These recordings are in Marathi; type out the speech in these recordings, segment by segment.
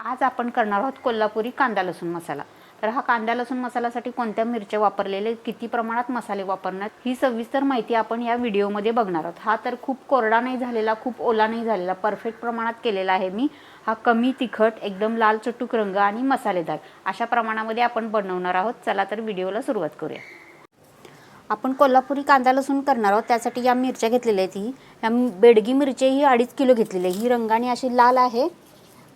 आज आपण करणार आहोत कोल्हापुरी कांदा लसूण मसाला. तर हा कांदा लसूण मसाल्यासाठी कोणत्या मिरच्या वापरलेले किती प्रमाणात मसाले वापरण्यात ही सविस्तर माहिती आपण या व्हिडिओमध्ये बघणार आहोत. हा तर खूप कोरडा नाही झालेला खूप ओला नाही झालेला परफेक्ट प्रमाणात केलेला आहे मी. हा कमी तिखट एकदम लाल चटूक रंग आणि मसालेदार अशा प्रमाणामध्ये आपण बनवणार आहोत. चला तर व्हिडिओला सुरुवात करूया. आपण कोल्हापुरी कांदा लसूण करणार आहोत. त्यासाठी या मिरच्या घेतलेल्या आहेत ही. या बेडगी मिरची ही अडीच किलो घेतलेली आहे. ही रंगाने अशी लाल आहे.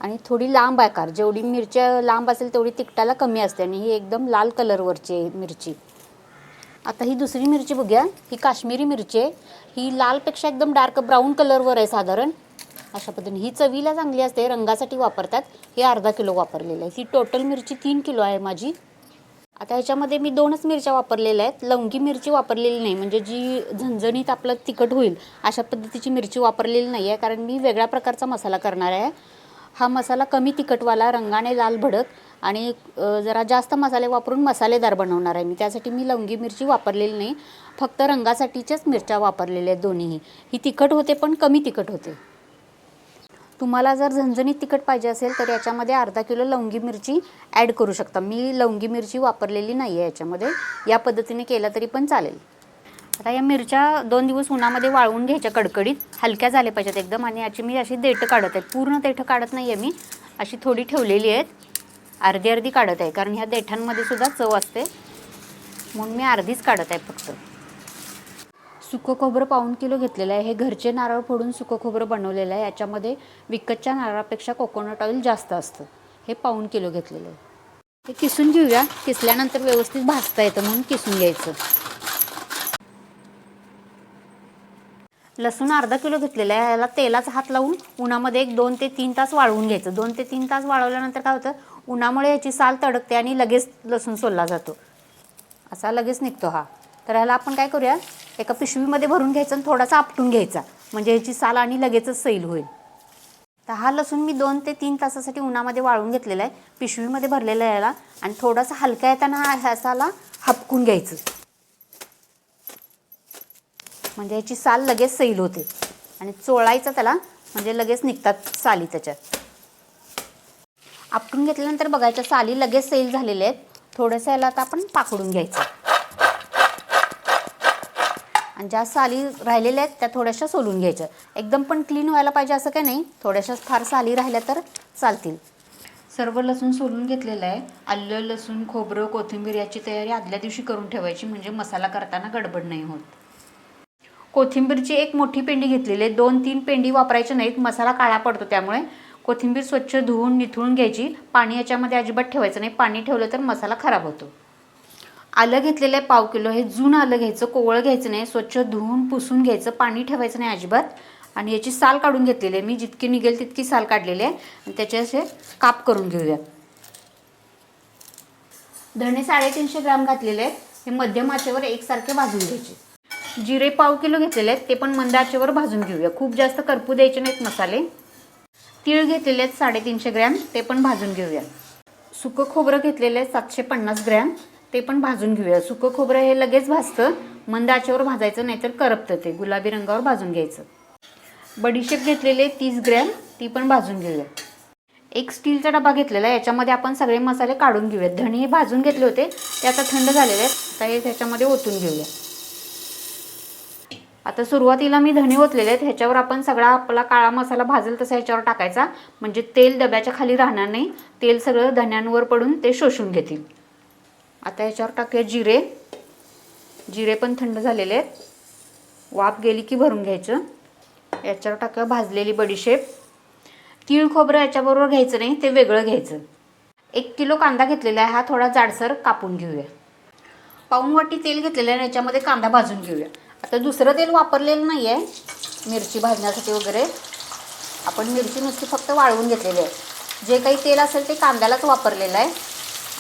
आणि थोडी लांब आकार जेवढी मिरच्या लांब असेल तेवढी तिखटाला कमी असते आणि ही एकदम लाल कलरवरची आहे मिरची. आता ही दुसरी मिरची बघूया. ही काश्मीरी मिरची आहे. ही लालपेक्षा एकदम डार्क ब्राऊन कलरवर आहे साधारण. अशा पद्धतीने. ही चवीला चांगली असते रंगासाठी वापरतात. हे अर्धा किलो वापरलेलं आहे. ही टोटल मिरची तीन किलो आहे माझी. आता ह्याच्यामध्ये मी दोनच मिरच्या वापरलेल्या आहेत. लवंगी मिरची वापरलेली नाही. म्हणजे जी झणझणीत आपलं तिखट होईल अशा पद्धतीची मिरची वापरलेली नाही आहे कारण मी वेगळ्या प्रकारचा मसाला करणार आहे. हा मसाला कमी तिखटवाला रंगाने लाल भडक आणि जरा जास्त मसाले वापरून मसालेदार बनवणार आहे मी. त्यासाठी मी लवंगी मिरची वापरलेली नाही. फक्त रंगासाठीच्याच मिरच्या वापरलेल्या आहेत दोन्हीही. ही तिखट होते पण कमी तिखट होते. तुम्हाला जर झणझणीत तिखट पाहिजे असेल तर याच्यामध्ये अर्धा किलो लवंगी मिरची ॲड करू शकता. मी लवंगी मिरची वापरलेली नाही आहे याच्यामध्ये. या पद्धतीने केलं तरी पण चालेल. आता या मिरच्या दोन दिवस उन्हामध्ये वाळवून घ्यायच्या कडकडीत हलक्या झाल्या पाहिजेत एकदम आणि याची मी अशी देठं काढत आहे. पूर्ण देठं काढत नाही आहे मी अशी थोडी ठेवलेली आहेत. अर्धी अर्धी काढत आहे कारण ह्या देठांमध्ये सुद्धा चव असते. म्हणून मी अर्धीच काढत आहे फक्त. सुकं खोबरं पाऊण किलो घेतलेलं आहे. हे घरचे नारळ फोडून सुकं खोबरं बनवलेलं आहे. याच्यामध्ये विकतच्या नारळापेक्षा कोकोनट ऑइल जास्त असतं. हे पाऊण किलो घेतलेलं आहे. हे किसून घेऊया. किसल्यानंतर व्यवस्थित भाजता येतं म्हणून किसून घ्यायचं. लसूण अर्धा किलो घेतलेला आहे. याला तेलाचा हात लावून उन्हामध्ये एक दोन ते तीन तास वाळवून घ्यायचं. दोन ते तीन तास वाळवल्यानंतर काय होतं? उन्हामुळे याची साल तडकते आणि लगेच लसूण सोलला जातो. असा लगेच निघतो हा. तर ह्याला आपण काय करूया? एका पिशवीमध्ये भरून घ्यायचं आणि थोडासा आपटून घ्यायचा. म्हणजे ह्याची साल आणि लगेचच सैल होईल. तर हा लसूण मी दोन ते तीन तासासाठी उन्हामध्ये वाळून घेतलेला आहे. पिशवीमध्ये भरलेला आहे याला. आणि थोडासा हलका येताना हा ह्यासाला हपकून घ्यायचं. म्हणजे ह्याची साल लगेच सैल होते. आणि चोळायचं त्याला म्हणजे लगेच निघतात साली त्याच्यात. आपटून घेतल्यानंतर बघायच्या साली लगेच सैल झालेल्या आहेत. थोडंसं याला आता आपण पाकडून घ्यायचं. आणि ज्या साली राहिलेल्या आहेत त्या थोड्याशा सोलून घ्यायच्या. एकदम पण क्लीन व्हायला पाहिजे असं काही नाही. थोड्याशा फार साली राहिल्या तर चालतील. सर्व लसूण सोलून घेतलेलं आहे. आलं लसूण खोबरं कोथिंबीर याची तयारी आदल्या दिवशी करून ठेवायची. म्हणजे मसाला करताना गडबड नाही होत. कोथिंबीरची एक मोठी पेंडी घेतलेली आहे. दोन तीन पेंडी वापरायच्या नाहीत. मसाला काळा पडतो त्यामुळे. कोथिंबीर स्वच्छ धुवून निथळून घ्यायची. पाणी याच्यामध्ये अजिबात ठेवायचं नाही. पाणी ठेवलं तर मसाला खराब होतो. आलं घेतलेलं आहे पाव किलो. हे जुनं आलं घ्यायचं. कोवळं घ्यायचं नाही. स्वच्छ धुवून पुसून घ्यायचं. पाणी ठेवायचं नाही अजिबात. आणि याची साल काढून घेतलेली आहे मी. जितकी निघेल तितकी साल काढलेली आहे. आणि त्याचे असे काप करून घेऊया. धणे साडेतीनशे ग्राम घातलेले आहेत. हे मध्यम आचेवर एकसारखे भाजून घ्यायचे. जिरे पाव किलो घेतलेले आहेत ते पण मंद आचेवर भाजून घेऊया. खूप जास्त करपू द्यायचे नाहीत मसाले. तीळ घेतलेले आहेत साडेतीनशे ग्रॅम ते पण भाजून घेऊया. सुकं खोबरं घेतलेलं आहे सातशे पन्नास ग्रॅम ते पण भाजून घेऊया. सुकं खोबरं हे लगेच भाजतं मंद आचेवर भाजायचं नाहीतर करपतं ते गुलाबी रंगावर भाजून घ्यायचं. बडीशेप घेतलेले तीस ग्रॅम ती पण भाजून घेऊया. एक स्टीलचा डबा घेतलेला आहे याच्यामध्ये आपण सगळे मसाले काढून घेऊयात धणे हे भाजून घेतले होते ते आता थंड झालेले आहेत आता हे त्याच्यामध्ये ओतून घेऊया. आता सुरुवातीला मी धणे ओतलेले आहेत. ह्याच्यावर आपण सगळा आपला काळा मसाला भाजेल तसा ह्याच्यावर टाकायचा. म्हणजे तेल डब्याच्या खाली राहणार नाही. तेल सगळं धण्यांवर पडून ते शोषून घेतील. आता ह्याच्यावर टाकूया जिरे. जिरे पण थंड झालेले आहेत. वाफ गेली की भरून घ्यायचं. याच्यावर टाकूया भाजलेली बडीशेप तीळ खोबरं याच्याबरोबर घ्यायचं नाही ते वेगळं घ्यायचं. एक किलो कांदा घेतलेला आहे. हा थोडा जाडसर कापून घेऊया. पाऊण वाटी तेल घेतलेलं आहे आणि याच्यामध्ये कांदा भाजून घेऊया. आता दुसरं तेल वापरलेलं नाही आहे मिरची भाजण्यासाठी वगैरे. आपण मिरची नुसती फक्त वाळवून घेतलेली आहे. जे काही तेल असेल ते कांद्यालाच वापरलेलं आहे.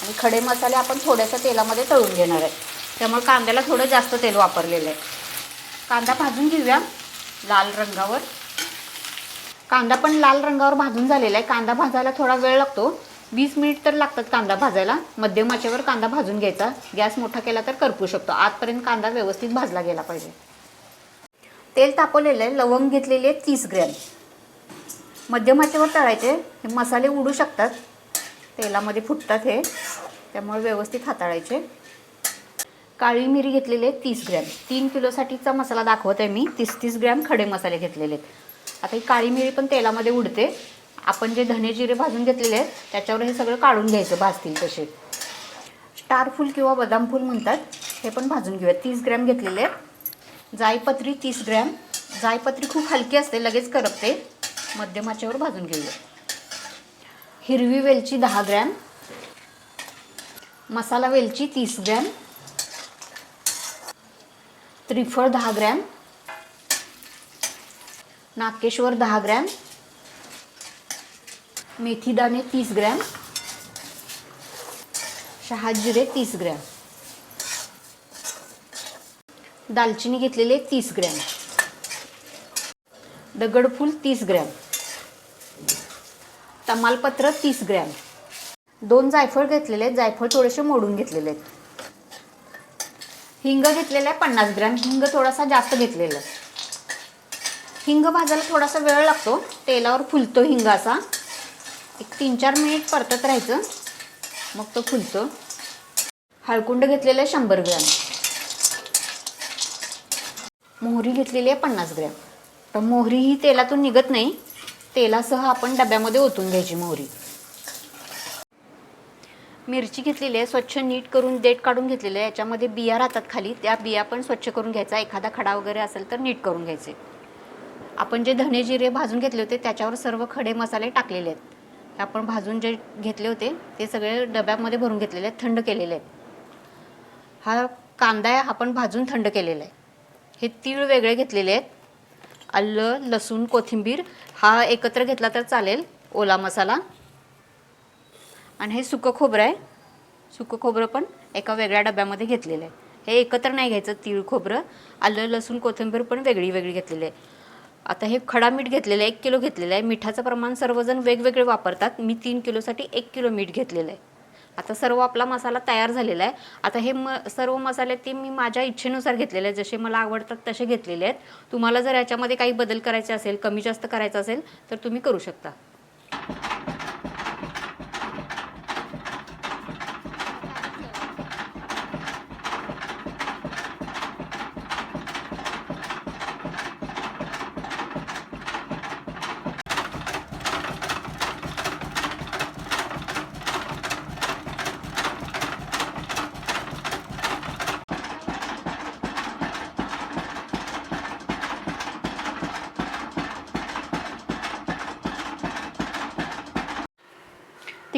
आणि खडे मसाले आपण थोड्याशा तेलामध्ये तळून घेणार आहे. त्यामुळे कांद्याला थोडं जास्त तेल वापरलेलं आहे. कांदा भाजून घेऊया लाल रंगावर. कांदा पण लाल रंगावर भाजून झालेला आहे. कांदा भाजायला थोडा वेळ लागतो. वीस मिनिट तर लागतात कांदा भाजायला. मध्यम आचेवर कांदा भाजून घ्यायचा. गॅस मोठा केला तर करपू शकतो. आतपर्यंत कांदा व्यवस्थित भाजला गेला पाहिजे. तेल तापवलेलं आहे. लवंग घेतलेली आहे तीस ग्रॅम. मध्यम आचेवर तळायचे. हे मसाले उडू शकतात. तेलामध्ये फुटतात हे. त्यामुळे व्यवस्थित हाताळायचे. काळी मिरी घेतलेली आहे तीस ग्रॅम. तीन किलोसाठीचा मसाला दाखवत आहे मी. तीस तीस ग्रॅम खडे मसाले घेतलेले आहेत. आता ही काळी मिरी पण तेलामध्ये उडते. आपण जे धने जिरे भाजून घेतलेले आहेत त्याच्यावर हे सगळं काढून घ्यायचं भाजतील तसे. स्टार फूल किंवा बदाम फूल म्हणतात हे पण भाजून घेऊया तीस ग्रॅम घेतलेले आहेत. जायपत्री तीस ग्रॅम. जायपत्री खूप हलकी असते लगेच करपते. मध्यमाच्यावर भाजून घेऊया हिरवी वेलची दहा ग्रॅम. मसाला वेलची तीस ग्रॅम. त्रिफळ दहा ग्रॅम. नाकेश्वर दहा ग्रॅम. मेथीदाणे तीस ग्रॅम. शहाजिरे तीस ग्रॅम. दालचिनी घेतलेले तीस ग्रॅम. दगडफूल तीस ग्रॅम. तमालपत्र तीस ग्रॅम. दोन जायफळ घेतलेले आहेत जायफळ थोडेसे मोडून घेतलेले. आहेत हिंग घेतलेला आहे पन्नास ग्रॅम हिंग थोडासा जास्त घेतलेला. आहे हिंग भाजायला थोडासा वेळ लागतो तेलावर फुलतो हिंग असा. एक तीन चार मिनिट परतत राहायचं. मग तो फुलतो. हळकुंड घेतलेलं आहे शंभर ग्रॅम. मोहरी घेतलेली आहे पन्नास ग्रॅम. तर मोहरी ही तेलातून निघत नाही. तेलासह आपण डब्यामध्ये ओतून घ्यायची मोहरी. मिरची घेतलेली आहे स्वच्छ नीट करून देठ काढून घेतलेलं आहे. याच्यामध्ये बिया राहतात खाली. त्या बिया पण स्वच्छ करून घ्यायचा. एखादा खडा वगैरे असेल तर नीट करून घ्यायचे. आपण जे धने जिरे भाजून घेतले होते त्याच्यावर सर्व खडे मसाले टाकलेले आहेत. आपण भाजून जे घेतले होते ते सगळे डब्यामध्ये भरून घेतलेले आहेत थंड केलेले आहेत. हा कांदा आहे हा पण भाजून थंड केलेला आहे. हे तीळ वेगळे घेतलेले आहेत. आलं लसूण कोथिंबीर हा एकत्र घेतला तर चालेल ओला मसाला. आणि हे सुकं खोबरं आहे. सुकं खोबरं पण एका वेगळ्या डब्यामध्ये घेतलेलं आहे हे एकत्र नाही घ्यायचं तीळ खोबरं. आलं लसूण कोथिंबीर पण वेगळी वेगळी घेतलेली आहे. आता हे खडा मीठ घेतलेलं आहे एक किलो घेतलेलं आहे. मिठाचं प्रमाण सर्वजण वेगवेगळे वापरतात. मी तीन किलोसाठी एक किलो मीठ घेतलेलं आहे. आता सर्व आपला मसाला तयार झालेला आहे. आता हे म सर्व मसाले ते मी माझ्या इच्छेनुसार घेतलेले आहेत. जसे मला आवडतात तसे घेतलेले आहेत. तुम्हाला जर याच्यामध्ये काही बदल करायचे असेल कमी जास्त करायचं असेल तर तुम्ही करू शकता.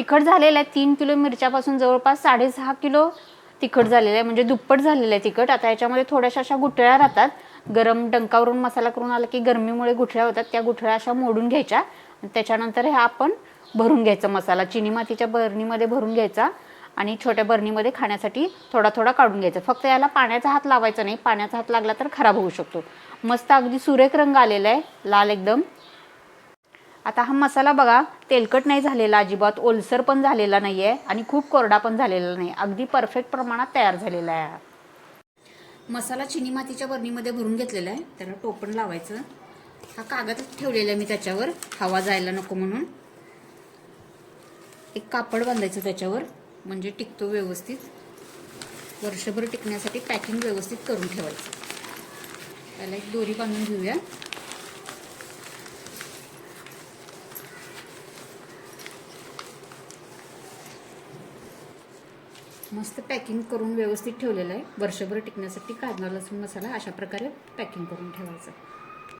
तिखट झालेलं आहे. तीन किलो मिरच्यापासून जवळपास साडेसहा किलो तिखट झालेलं आहे. म्हणजे दुप्पट झालेलं आहे तिखट. आता याच्यामध्ये थोड्याशा अशा गुठळ्या राहतात. गरम डंकावरून मसाला करून आला की गरमीमुळे गुठळ्या होतात. त्या गुठळ्या अशा मोडून घ्यायच्या. आणि त्याच्यानंतर हे आपण भरून घ्यायचं मसाला. चिनी मातीच्या बरणीमध्ये भरून घ्यायचा आणि छोट्या बरणीमध्ये खाण्यासाठी थोडा थोडा काढून घ्यायचा. फक्त याला पाण्याचा हात लावायचा नाही. पाण्याचा हात लागला तर खराब होऊ शकतो. मस्त अगदी सुरेख रंग आलेला आहे. लाल एकदम. आता हा मसाला बघा तेलकट नाही झालेला अजिबात ओलसर पण झालेला नाही आहे आणि खूप कोरडा पण झालेला नाही. अगदी परफेक्ट प्रमाणात तयार झालेला आहे मसाला चिनी मातीच्या बरणीमध्ये भरून घेतलेला आहे. त्याला टोपण लावायचं. हा कागद ठेवलेला आहे मी त्याच्यावर. हवा जायला नको म्हणून. एक कापड बांधायचं त्याच्यावर म्हणजे टिकतो व्यवस्थित. वर्षभर टिकण्यासाठी पॅकिंग व्यवस्थित करून ठेवायचं. त्याला एक दोरी बांधून घेऊया. मस्त पॅकिंग करून व्यवस्थित ठेवलेलं आहे. वर्षभर टिकण्यासाठी कांदा लसूण मसाला अशा प्रकारे पॅकिंग करून ठेवायचं.